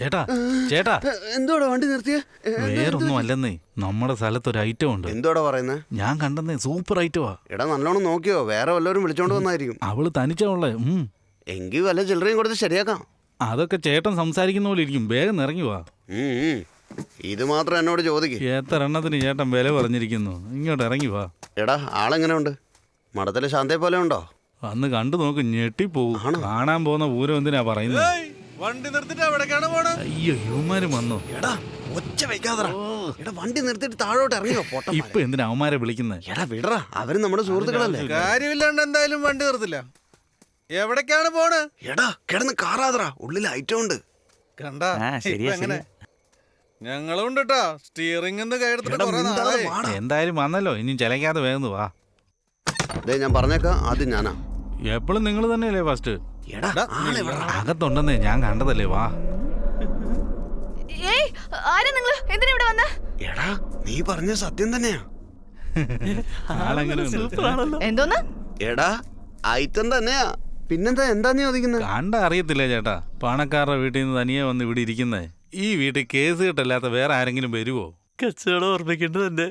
ചേട്ടാ ചേട്ടാ. എന്തോടാ വണ്ടി നിർത്തിയ? വേറൊന്നും അല്ലെന്നേ. നമ്മുടെ സ്ഥലത്ത് ഒരു ഐറ്റം ഉണ്ട്. എന്തോടാ പറയുന്നത് ഞാൻ കണ്ടെന്നേ സൂപ്പർ ഐറ്റമാ എടാ നല്ലോണം നോക്കിയോ? വേറെ വല്ലവരും വിളിച്ചോണ്ട് വന്നായിരിക്കും. അവൾ തനിച്ചുള്ളേ ഉം. എങ്കിൽ വല്ല ചില്ലറയും കൊടുത്ത് ശരിയാക്കാം. അതൊക്കെ ചേട്ടൻ സംസാരിക്കുന്ന പോലെ ഇരിക്കും. വേഗം ഇറങ്ങി വാ. ഇത് മാത്രം എന്നോട് ചോദിക്കും. എത്ര എണ്ണത്തിന് ചേട്ടൻ വില പറഞ്ഞിരിക്കുന്നു? ഇങ്ങോട്ട് ഇറങ്ങി വാ. എടാ ആളെങ്ങനെ ഉണ്ട് മഠത്തിലെ ശാന്തയെ പോലെ ഉണ്ടോ? അന്ന് കണ്ടു നോക്ക് ഞെട്ടിപ്പോവും. ആണോ? കാണാൻ പോകുന്ന പൂരം എന്തിനാ പറയുന്നത് വണ്ടി നിർത്തിട്ട് എവിടേക്കാണ് പോണേ? അയ്യോ യുവമാരും വന്നോ? എടാ ഒച്ച വയ്ക്കാതടാ എടാ വണ്ടി നിർത്തിട്ട് താഴോട്ട് ഇറങ്ങിയോ? പോട്ടെ ഇപ്പൊ എന്തിനാ അവന്മാരെ വിളിക്കുന്നത് എടാ വിടറാ. അവർ നമ്മുടെ സുഹൃത്തുക്കളല്ലേ? കാര്യമില്ലാണ്ട് എന്തായാലും വണ്ടി നിർത്തില്ല. എവിടേക്കാണ് പോണ്? എടാ കിടന്ന് കാറാതറാ. ഉള്ളിൽ ഐറ്റം ഉണ്ട്. കണ്ട? എങ്ങനെ? ഞങ്ങളും ഉണ്ട് കേട്ടോ സ്റ്റിയറിംഗ് എന്തായാലും വന്നല്ലോ. ഇനി ചിലക്കാതെ വേഗം വാ. ദേ ഞാൻ പറഞ്ഞേക്കാം. ആദ്യം ഞാനാ. എപ്പോഴും നിങ്ങൾ തന്നെയല്ലേ ഫസ്റ്റ് എടാ. അകത്തുണ്ടെന്നേ ഞാൻ കണ്ടതല്ലേ വാ. ഏയ് ആരാ നിങ്ങൾ? എന്തിനാ ഇവിടെ വന്ന? എടാ നീ പറഞ്ഞ സത്യം തന്നെയാ? എന്തോന്ന്? എടാ ഐറ്റം തന്നെയാ. പിന്നെന്താ എന്താ നീ ചോദിക്കുന്നത് കണ്ട അറിയത്തില്ല ചേട്ടാ പണക്കാരുടെ വീട്ടിൽ നിന്ന് തനിയെ വന്ന് ഇവിടെ ഇരിക്കുന്നേ. ഈ വീട്ടിൽ കേസ് കിട്ടല്ലാത്ത വേറെ ആരെങ്കിലും വരുവോ? കച്ചവടം ഓർമ്മിക്കേണ്ടത് തന്നെ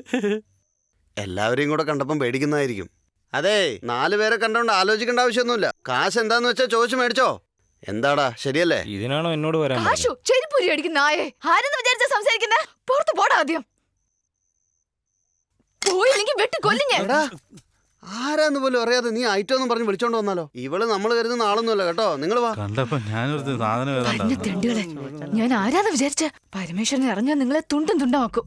എല്ലാവരെയും കൂടെ കണ്ടപ്പം പേടിക്കുന്നതായിരിക്കും. അതെ നാലു പേരെ കണ്ടോണ്ട് ആലോചിക്കേണ്ട ആവശ്യമൊന്നുമില്ല. കാശ് എന്താന്ന് വെച്ചാ ചോദിച്ചു മേടിച്ചോ. എന്താടാ ശരിയല്ലേ? ഇതിനാണോ എന്നോട് വരാൻ കാശു ചെരിപ്പൂരി അടിക്കുന്ന നായേ. ആരെന്ന് വിചാരിച്ച സംസാരിക്കുന്നേ? പുറത്ത് പോടാ ആദ്യം. പോയില്ലെങ്കിൽ വെട്ടി കൊല്ലിഞ്ഞ എടാ ആരാന്ന് പോലും അറിയാതെ നീ ഐറ്റം ഒന്നും പറഞ്ഞ് വിളിച്ചോണ്ട് വന്നാലോ? ഇവൾ നമ്മൾ കരുതുന്ന ആളൊന്നുമല്ല കേട്ടോ. നിങ്ങൾ വാ. കണ്ടപ്പോ ഞാനൊരു സാധനം ഞാൻ ആരാന്ന് വിചാരിച്ച? പരമേശ്വരനെ ഇറങ്ങിയാൽ നിങ്ങളെ തുണ്ടും തുണ്ടമാക്കും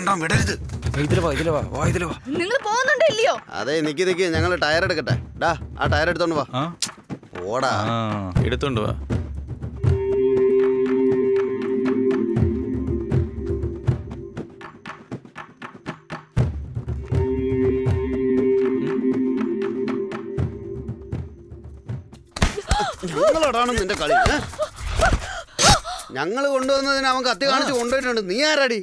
ഉണ്ടാവും വിടരുത്. നിങ്ങൾ പോകുന്നുണ്ടോ ഇല്ലയോ? അതെ നിക്ക് നിക്ക്. ഞങ്ങൾ ടയർ എടുക്കട്ടെ. ഡാ ആ ടയർ എടുത്തോണ്ട് വാ. ഓടാ. എടുത്തോണ്ട് വാ. ഞങ്ങളോടാണ് നിന്റെ കളി ഞങ്ങൾ ഞങ്ങൾ കൊണ്ടുവന്നതിന് അവൻ കത്തി കാണിച്ച് കൊണ്ടുപോയിട്ടുണ്ട്. നീ ആരാടി?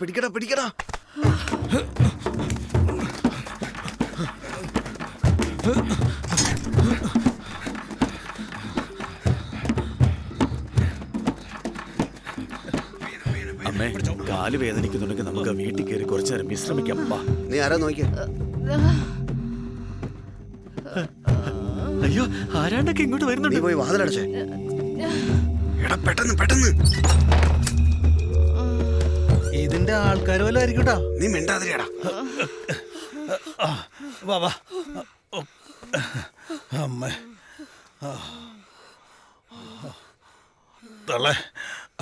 പിടിക്കടാ പിടിക്കടാ. അമ്മേ കാൽ വേദനിക്കുന്നുണ്ടെങ്കിൽ നമുക്ക് വീട്ടിൽ കയറി കുറച്ചു നേരം വിശ്രമിക്കാം. വാ. നീ ആരാ നോക്കിയ? അയ്യോ ആരാണ്ടൊക്കെ ഇങ്ങോട്ട് നീ വരുന്നുണ്ട് പോയി വാതിലടച്ചേ. എടാ പെട്ടെന്ന് പെട്ടെന്ന്. ഇതിന്റെ ആൾക്കാർ വല്ല നീ മിണ്ടാതിരിയടാ. വാ അമ്മേ. തള്ളേ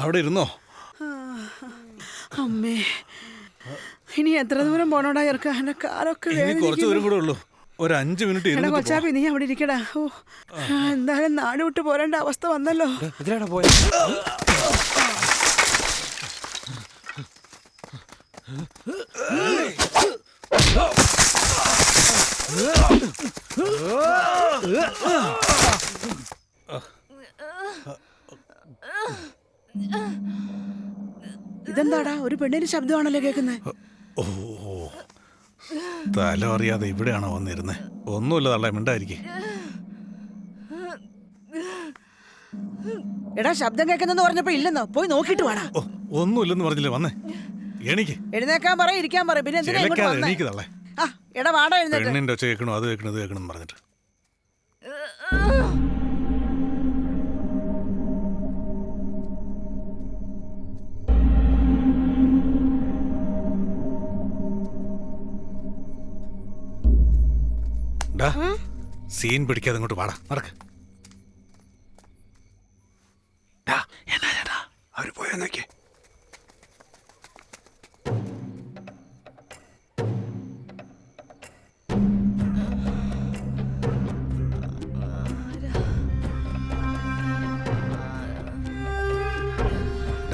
അവിടെ ഇരുന്നോ? അമ്മേ ഇനി എത്ര ദൂരം പോണോടാ ഇറക്ക എന്റെ കാലൊക്കെ കുറച്ച്. ദൂരം കൂടെ ഉള്ളൂ. ഒരു അഞ്ച് മിനിറ്റ് എടാ കൊച്ചാപ്പി നീ അവിടെ ഇരിക്കടാ. ഓ എന്തായാലും നാട് വിട്ട് പോരേണ്ട അവസ്ഥ വന്നല്ലോ. ഇതിലാണ് പോയത് ഇതെന്താടാ? ഒരു പെണ്ണിന്റെ ശബ്ദമാണല്ലോ കേൾക്കുന്നത് ഓ തല അറിയാതെ ഇവിടെയാണോ വന്നിരുന്നത് ഒന്നുമില്ല തള്ള മിണ്ടായിരിക്കേ. എടാ ശബ്ദം കേൾക്കുന്നെന്ന് പറഞ്ഞപ്പോ ഇല്ലെന്നോ? പോയി നോക്കിട്ട് ഓ ഒന്നുമില്ലെന്ന് പറഞ്ഞില്ലേ വന്നേ? എണീക്ക് എഴുന്നേക്കാൻ പറ ഇരിക്കാൻ പറ. പിന്നെ എന്തിനാ ഇങ്ങോട്ട് വന്നേ? ആ എടാ വാടാ എഴുന്നേറ്റ്. പെണ്ണിന്റെ ഒച്ച കേൾക്കണോ അത് കേൾക്കണോ ഇത് കേൾക്കണം പറഞ്ഞിട്ട്. ഡാ, സീൻ പിടിക്കാതെ ഇങ്ങോട്ട് വാടാ നടക്ക്. ഡാ, എന്നാ ചേട്ടാ? അവർ പോയോ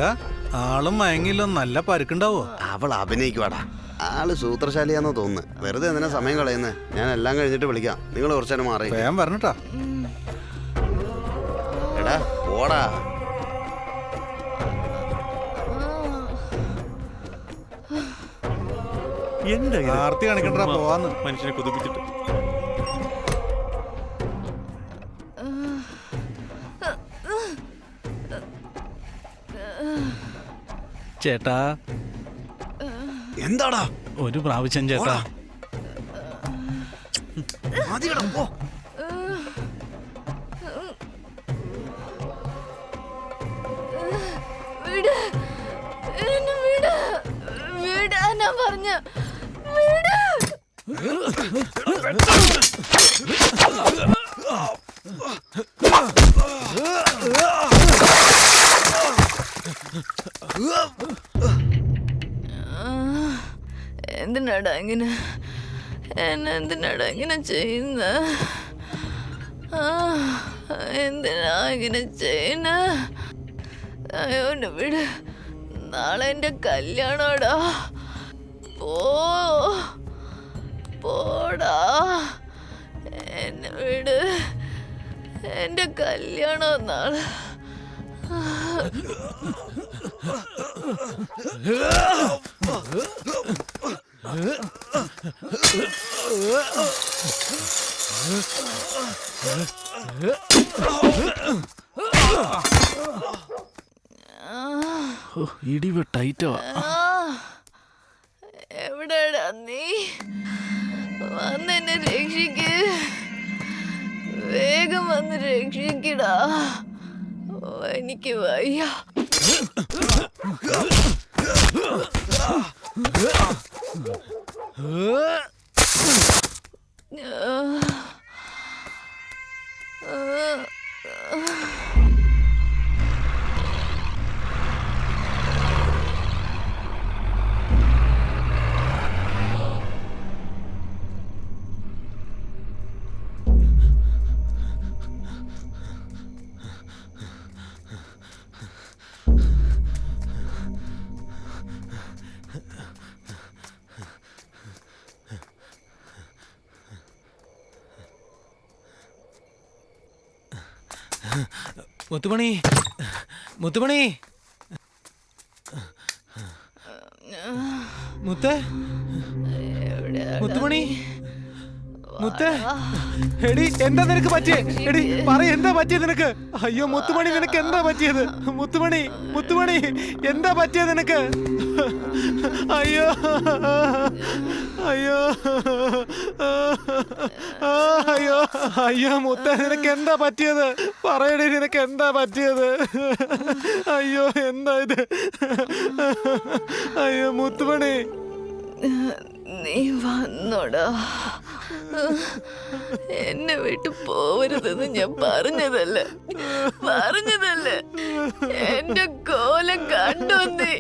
ഡാ ആളും മയങ്ങില്ലോ നല്ല പരുക്കുണ്ടാവോ? അവൾ അഭിനയിക്കുവാടാ. ആൾ സൂത്രശാലിയാന്ന് തോന്നുന്നു. വെറുതെ എന്തിനാ സമയം കളയുന്നത് ഞാൻ എല്ലാം കഴിഞ്ഞിട്ട് വിളിക്കാം. നിങ്ങൾ കുറച്ചു നേരം മാറി. വേഗം പറഞ്ഞിട്ടാ എടാ പോടാ. എന്താ ഇത്? ആർത്തി കാണിക്കണ്ടാ പോവാന്ന്. മനുഷ്യനെ കൊതിപ്പിച്ചിട്ട്. ചേട്ടാ. എന്താടാ? ഒരു പ്രാവശ്യം ചേട്ടാ. പോ. വിട്. എന്നെ വിട്. വിടാനാ പറഞ്ഞ. വിട്. എന്തിനാടാ ഇങ്ങനെ എന്നെ എന്തിനാടാ ഇങ്ങനെ ചെയ്യുന്ന എന്തിനാ ഇങ്ങനെ ചെയ്യുന്ന അയോണ്ട് വിട് നാളെ എന്റെ കല്യാണോടാ പോ പോടാ എന്നെ വിട് എന്റെ കല്യാണം നാളെ ഇടിവ് ടൈറ്റവാ എവിടെടാ നീ? വന്നെന്നെ രക്ഷിക്ക്. വേഗം വന്ന് രക്ഷിക്കടാ. എനിക്ക് വയ്യ. ആ. മുത്തുമണി മുത്തുമണി. മുത്ത് മുത്തുമണി. മുത്തേ. എടി എന്താ നിനക്ക് പറ്റിയേ? എടി പറ എന്താ പറ്റിയത് നിനക്ക്? അയ്യോ മുത്തുമണി നിനക്ക് എന്താ പറ്റിയത്? മുത്തുമണി മുത്തുമണി എന്താ പറ്റിയത് നിനക്ക്? അയ്യോ അയ്യോ അയ്യോ അയ്യോ മുത്ത നിനക്ക് എന്താ പറ്റിയത്? പറയടി നിനക്ക് എന്താ പറ്റിയത്? അയ്യോ എന്താ ഇത്? അയ്യോ മുത്തുമണി. നീ വന്നോടാ. എന്നെ വിട്ടു പോവരുതെന്ന് ഞാൻ പറഞ്ഞതല്ലേ. പറഞ്ഞതല്ലേ. എന്റെ കോലം കണ്ടുവന്നേ.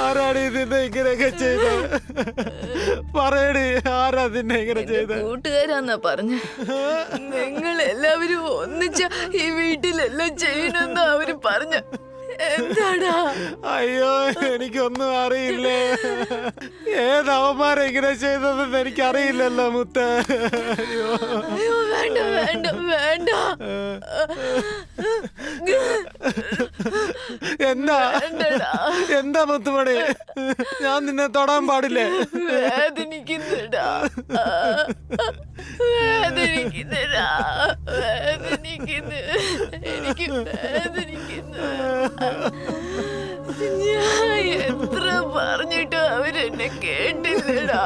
ആരാണ് ഇങ്ങനെയൊക്കെ ചെയ്തത് ആരാ ഇങ്ങനെ ചെയ്തത് കൂട്ടുകാരാന്നാ പറഞ്ഞ. നിങ്ങൾ എല്ലാവരും ഒന്നിച്ച ഈ വീട്ടിലെല്ലാം ചെയ്യണമെന്നാ അവർ പറഞ്ഞ. എന്താടാ? അയ്യോ എനിക്കൊന്നും അറിയില്ലേ. ഏത് അവന്മാരെ ഇങ്ങനെ ചെയ്തതെന്ന് എനിക്കറിയില്ലല്ലോ മുത്ത. അയ്യോ. അയ്യോ വേണ്ട വേണ്ട വേണ്ട. എന്താ? എന്താ മുത്തുമണി? ഞാൻ നിന്നെ തൊടാൻ പാടില്ലേ? വേദനിക്കുന്നുടാ. വേദനിക്കുന്നുടാ. വേദനിക്കുന്നു എനിക്ക് വേദനിക്കുന്നു ഞാൻ എത്ര പറഞ്ഞിട്ട് അവരെന്നെ കേട്ടില്ലടാ.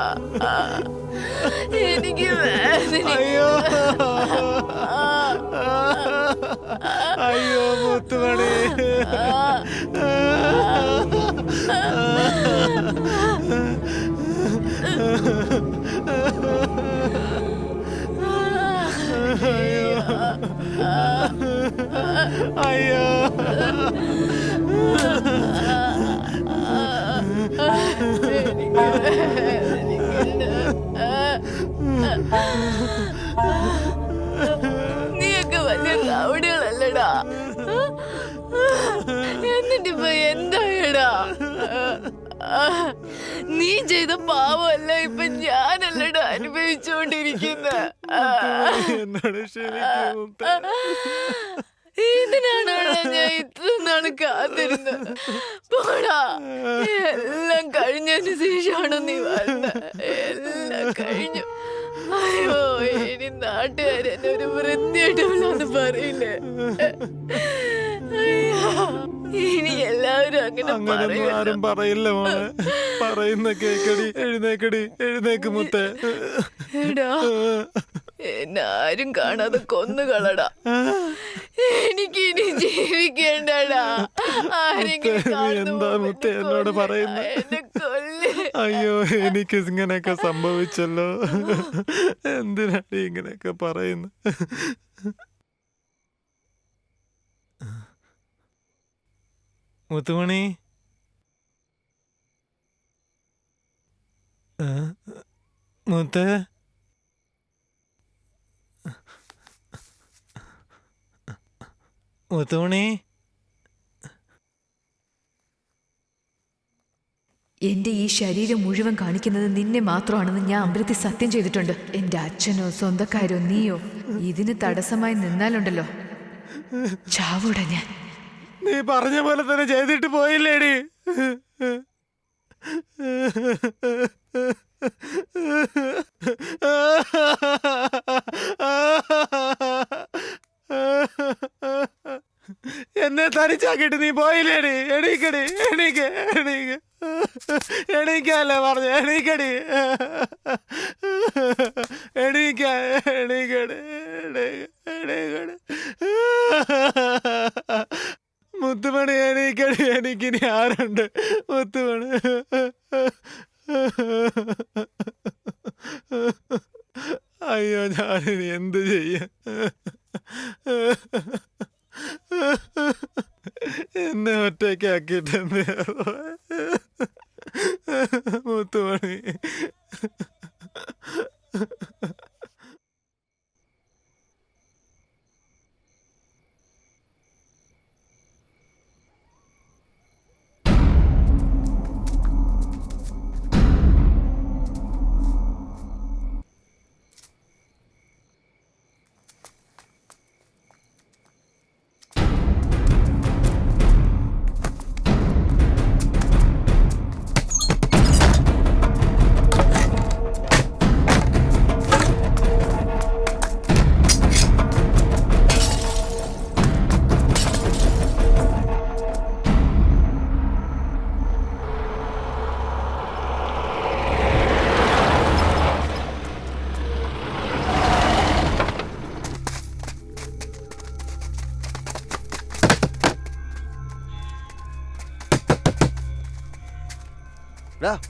എനിക്ക് അയ്യോ. അയ്യോ മുത്തുമണി. അയ്യോ. നീയൊക്കെ വലിയ കാവടികളല്ലടാ. എന്നിട്ടിപ്പോ എന്തായടാ? നീ ചെയ്ത പാവമല്ല ഇപ്പൊ ഞാനല്ലടാ അനുഭവിച്ചുകൊണ്ടിരിക്കുന്നത് എന്നോട് ക്ഷമിക്കൂ മുത്തേ. ഇതിനാണോടാ ഞാൻ ഇത്ര നാൾ കാത്തിരുന്നത്. പോടാ എല്ലാം കഴിഞ്ഞതിന് ശേഷമാണ് നീ വന്നത് എല്ലാം കഴിഞ്ഞു. അയ്യോ ഇനി നാട്ടുകാരെന്നെ ഒരു വൃത്തിയായിട്ടില്ലാന്ന് പറയില്ലേ? ഇനി എല്ലാവരും അങ്ങനെ ആരും പറയില്ല മോളെ. പറയുന്ന കേക്കടി എഴുന്നേക്കടി എഴുന്നേക്ക് മുത്തേ. എടാ എന്നെ ആരും കാണാതെ കൊന്നുകളടാ. എനിക്ക് ഇനി ജീവിക്കേണ്ടടാ എന്നോട് അയ്യോ എനിക്ക് ഇങ്ങനെയൊക്കെ സംഭവിച്ചല്ലോ. എന്തിനാണ് ഇങ്ങനെയൊക്കെ പറയുന്നു? മുത്തുമണി? മുത്ത് മുത്തേ? മുത്തുമണി. എന്റെ ഈ ശരീരം മുഴുവൻ കാണിക്കുന്നത് നിന്നെ മാത്രമാണെന്ന് ഞാൻ അമ്പലത്തിൽ സത്യം ചെയ്തിട്ടുണ്ട്. എന്റെ അച്ഛനോ സ്വന്തക്കാരോ നീയോ ഇതിന് തടസ്സമായി നിന്നാലുണ്ടല്ലോ. ചാവൂട ഞാൻ. നീ പറഞ്ഞ പോലെ തന്നെ ചെയ്തിട്ട് പോയില്ലേടി. എന്നെ തനിച്ചാക്കിട്ട് നീ പോയില്ലേടി എണീക്കടി എണീക്ക് എണീക്ക്. എണീക്കല്ലേ പറഞ്ഞു? എണീക്കടി. എണീക്ക എണീക്കടി എണീക്കടി. മുത്തുമണി എണീക്കടി എനിക്കിനി ആരുണ്ട്? മുത്തുമണി. അയ്യോ ഞാനിനി എന്ത് ചെയ്യാൻ എന്നെ ഒറ്റയ്ക്കാക്കിയിട്ട്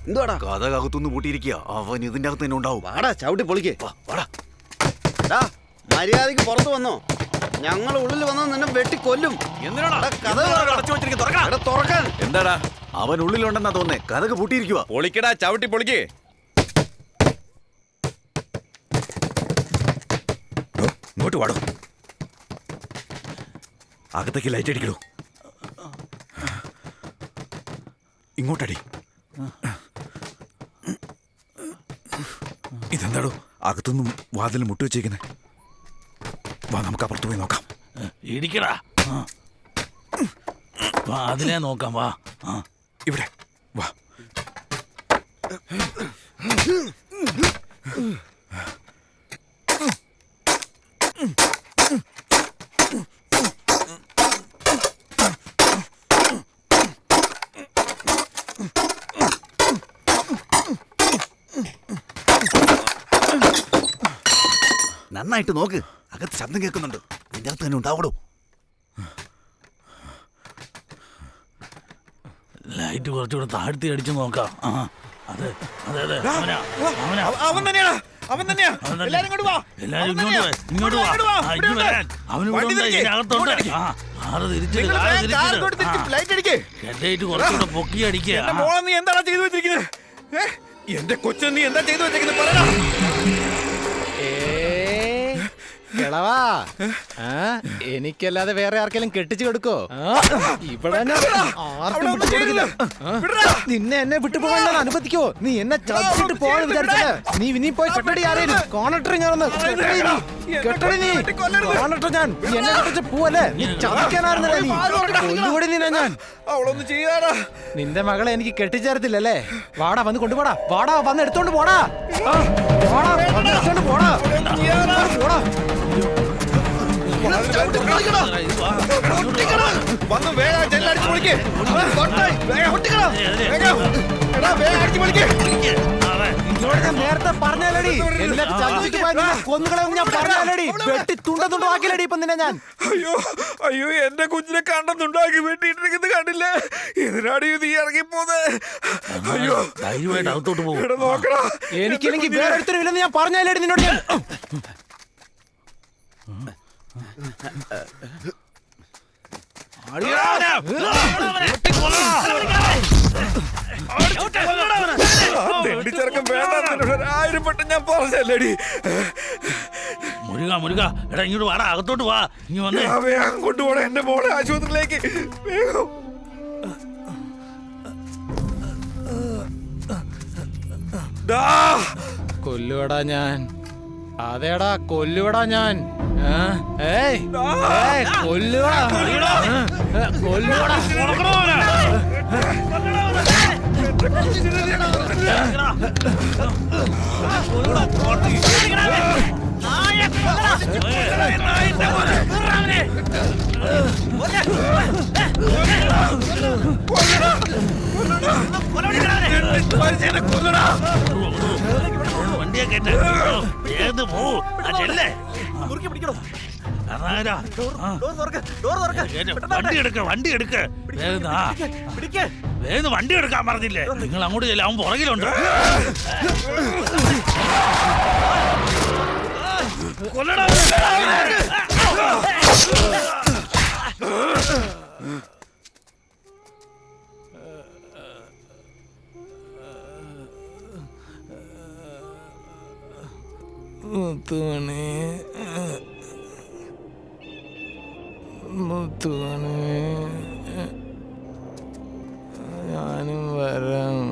എന്തുവാടാ? കഥകത്തുനിന്ന് പൂട്ടിയിരിക്കുക. അവൻ ഇതിന്റെ അകത്ത് തന്നെ ഉണ്ടാവും. വാടാ ചവിട്ടി പൊളിക്കേ. വാടാ. മര്യാദയ്ക്ക് പുറത്ത് വന്നോ. ഞങ്ങൾ ഉള്ളിൽ വന്ന നിന്നെ വെട്ടി കൊല്ലും. തുറക്കാൻ. എന്താടാ? അവൻ ഉള്ളിലുണ്ടെന്നാ തോന്നേ കഥക്ക് പൂട്ടിയിരിക്കുക പൊളിക്കടാ ചവിട്ടി പൊളിക്ക്. ഇങ്ങോട്ട് വാടോ. അകത്തേക്ക് ലൈറ്റ് അടിക്കണോ ഇങ്ങോട്ടടി. ഇതെന്താടോ? അകത്തുനിന്നും വാതിൽ മുട്ടി വെച്ചേക്കുന്നേ. വാ നമുക്ക് അപ്പുറത്ത് പോയി നോക്കാം. ഇടിക്കടാ. വാതിലേ നോക്കാം വാ. ഇവിടെ. വാ. നന്നായിട്ട് നോക്ക്. അകത്ത് ശബ്ദം കേൾക്കുന്നുണ്ട്. നിന്റെ അകത്ത് തന്നെ ഉണ്ടാവടോ ലൈറ്റ് കുറച്ചുകൂടെ താഴ്ത്തി അടിച്ചു നോക്കാം. ആ അതെ അതെ അതെ. അവനാ അവനാ. അവൻ തന്നെയാ. അവൻ തന്നെയാ. എല്ലാരും ഇങ്ങോട്ട് വാ. എല്ലാരും ഇങ്ങോട്ട് വാ, ഇങ്ങോട്ട് വാ. ഇങ്ങോട്ട് വാ, ആ, ഇവിടെ ഇങ്ങ് ഉണ്ട്. വരാൻ. അവൻ ഇവിടെ ഉണ്ട്? ഇതിനകത്തുണ്ട് ആ ആറ് തിരിച്ചിട്ട് നിങ്ങൾ കാറ് കാർ കൊണ്ട് തിരിച്ചിട്ട് ലൈറ്റ് അടിക്ക്. ഹെഡ്ലൈറ്റ് കുറച്ചുകൂടെ പൊക്കി അടിക്കുക മോളെ നീ ചെയ്തു വെച്ചിരിക്കുന്നത് എന്റെ കൊച്ചു നീ എന്താ ചെയ്തു വെച്ചിരിക്കുന്നത് പറയടാ. കിളവാ ആ, എനിക്കല്ലാതെ വേറെ ആർക്കെങ്കിലും കെട്ടിച്ചു കൊടുക്കോ? ഇവിടെ ഞാൻ ആർക്കും കൊടുക്കില്ല. നിന്നെ എന്നെ വിട്ടുപോകാൻ ഞാൻ അനുവദിക്കോ നീ എന്നെ ചതിച്ചിട്ട് പോകാൻ വിചാരിച്ചത് നീ ഇനി പോയി കെട്ടടി ആരേലും? കോണട്ടറി ഞാനൊന്ന് കെട്ടടി നീ. കെട്ടടി നീ കോണട്ടർ ഞാൻ. നീ എന്നെ കെട്ടിച്ച് പോവല്ലേ? നീ ചതിക്കാനായിരുന്നല്ലേ നീ? കൊല്ലുകൂടി നിന്നെ ഞാൻ. അവളൊന്ന് ചെയ്യാടാ. നിന്റെ മകളെ എനിക്ക് കെട്ടിച്ചേരത്തില്ലല്ലേ വാടാ വന്ന് കൊണ്ടുപോടാ. വാടാ വന്ന് എടുത്തോണ്ട് പോടാ. വാടാ വന്ന് എടുത്തോണ്ട് പോടാ. പോടാ. വന്ന് വേഗം എടാ വേഗം അടിച്ച് ഞാൻ നേരത്തെ പറഞ്ഞാലടി. എന്നെ ചതിച്ചിട്ട് പോയാൽ നിന്നെ കൊന്നുകളെന്ന് ഞാൻ പറഞ്ഞാലടി. വെട്ടി തുണ്ട തുണ്ടാക്കില്ലടി ഇപ്പൊ നിന്നെ ഞാൻ. അയ്യോ അയ്യോ എന്റെ കുഞ്ഞിനെ കണ്ടെന്നുണ്ടാക്കി വെട്ടിയിട്ടിരിക്കുന്നത് കണ്ടില്ലേ. ഇതിനാടി നീ ഇറങ്ങിപ്പോന്നെ? അയ്യോ ധൈര്യമായിട്ട് അകത്തോട്ട് പോകും. നോക്കടാ. എനിക്കില്ലെങ്കിൽ വേറെ ഒരുത്തരും ഇല്ലെന്ന് ഞാൻ പറഞ്ഞാലടി നിന്നോട് ഞാൻ. തെണ്ടി ചെറുക്കം വേണ്ട ആയിരം ഞാൻ പറഞ്ഞല്ലേടി. മുരുക മുരുക. എടാ ഇങ്ങോട്ട് വാടാ അകത്തോട്ട് വാ. ഇനി വന്നേ. വേഗം കൊണ്ടുപോകണം എന്റെ മോളെ ആശുപത്രിയിലേക്ക്. വേഗം. കൊല്ലുവടാ ഞാൻ. അതേടാ കൊല്ലുവടാ ഞാൻ. ഏയ് ഏയ്, കൊല്ലുവടാ കൊല്ലുവടാ വണ്ടിയെ കേട്ട് ഏത് പോ ആ ചെല്ലേ അതാരാ? ആ. വണ്ടി എടുക്ക വണ്ടി എടുക്ക. വേഗം വണ്ടി എടുക്കാൻ പറഞ്ഞില്ലേ? നിങ്ങൾ അങ്ങോട്ട് ചെല്ലാം അവൻ പുറകിലുണ്ട്. കൊല്ലടാ മുത്തുകണേ ഞാനും വരാം